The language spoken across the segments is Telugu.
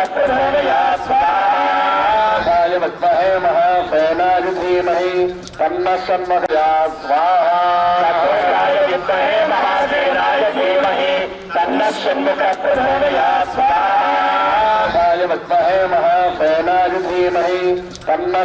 य विद्महे महासेनाय धीमहि तन्नः षण्मुखया स्वाहा य विद्महे महासेनाय धीमहि तन्नः षण्मुखया य विद्महे महासेनाय धीमहि तन्नः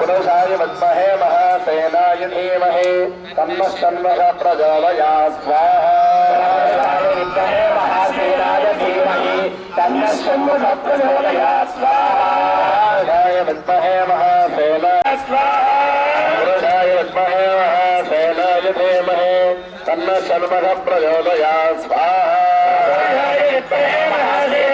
पुरुषाय विद्महे महासेनाय धीमहि तन्नः षण्मुख प्रचोदयात् स्वाहा पुरुषाय विद्महे महासेनाय पुरुषाय विद्महे महासेनाय धीमहि तन्नः षण्मुख प्रचोदयात् स्वाहा पुरुषाय विद्महे महासेनाय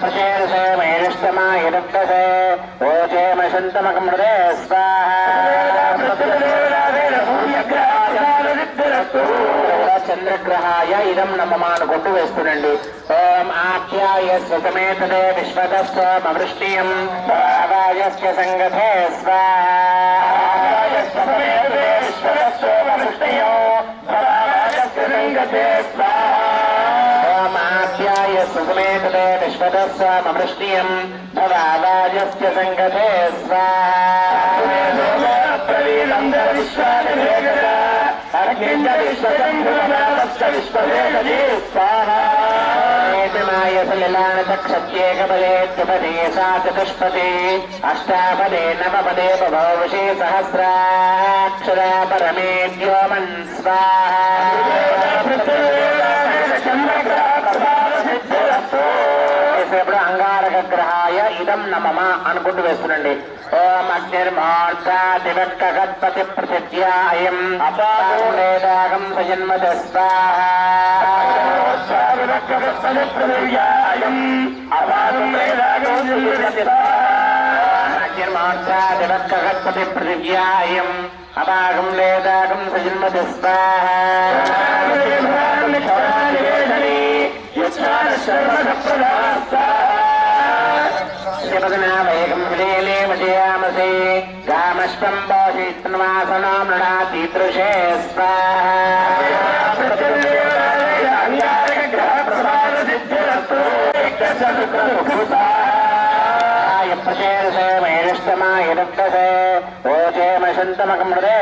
ప్రచేదసే మేనష్టమాయ చంద్రగ్రహాయ ఇదం నమమాను కొట్టు వేస్తుండండి. ఓం ఆఖ్యాయ స్వతమేతదే విశ్వదస్వమవృష్టియం. అవాయస్య సంగతే ఓమాప్యాయ సుసమేతదే విశ్వదస్వమవృష్టియం భవావాజస్య సంగతే సలిలానతక్షత్యేకపదే సా చతుష్పదే అష్టాపదే నవపదే బభౌషే సహస్రాక్షరా పరమే వ్యోమన్ అంగారక గ్రహాయ ఇదం నమమ అనుకుంటూ వేస్తుండండి. ఓం అగ్నిర్మోర్ధాదివక్కగత్పతి ప్రసిద్ధ్యా అయం అపాగం సజన్మద అగ్నిర్మోర్ధాదివక్కగత్పతి ప్రసిద్ధ్యా అయం అపాగం లేదాగం సజన్మద శివదనావేగం విలేలే విజయామసే గామష్టం బాషిత్వాసనో మృణాతి దృశే ప్రచేదసే మేనష్టమాయ దత్తసే ఓచే మశంతమకమృదే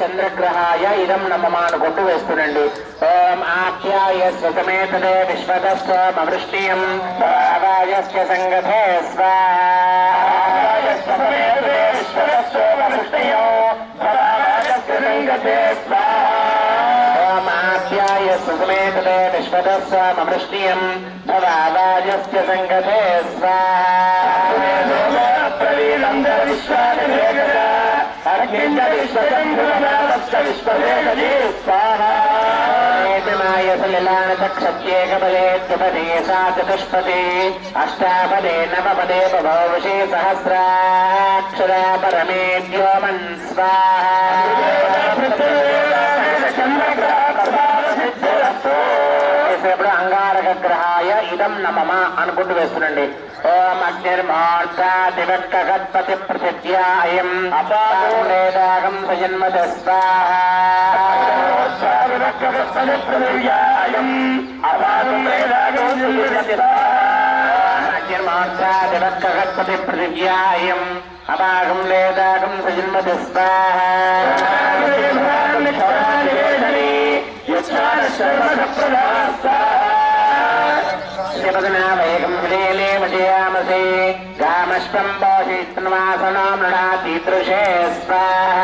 చంద్రగ్రహాయ ఇదం నమమాను కొట్టు వేస్తుండండి. ఓం ఆఖ్యాయ స్వతమేతదే విశ్వదస్వమవృష్టియం అవాయస్య సంగతే ఓమాప్యాయ సుసమేతదే విశ్వదస్వమవృష్టియం భవావాజస్య సంగతే సలిలానతక్షత్యేకపదే సా చతుష్పదే అష్టాపదే నవపదే బభౌషే సహస్రాక్షరా పరమే స్వాహ నమమ అనుకుంటూ వేస్తుండండి ఓం అగ్నిర్మోర్చాదివక్కగత్పతి ప్రసిద్ధ్యా అయం అపాగం సజన్మత అగ్నిర్మోర్చాదివక్కగత్పతి ప్రసిద్ధ్యా అయం అపాగం వేదాగం సజన్మత శివగనావేగం విలేలే వజయామసే గామష్టం బాషిత్వాసనో మృణాతి దృశే స్వాహ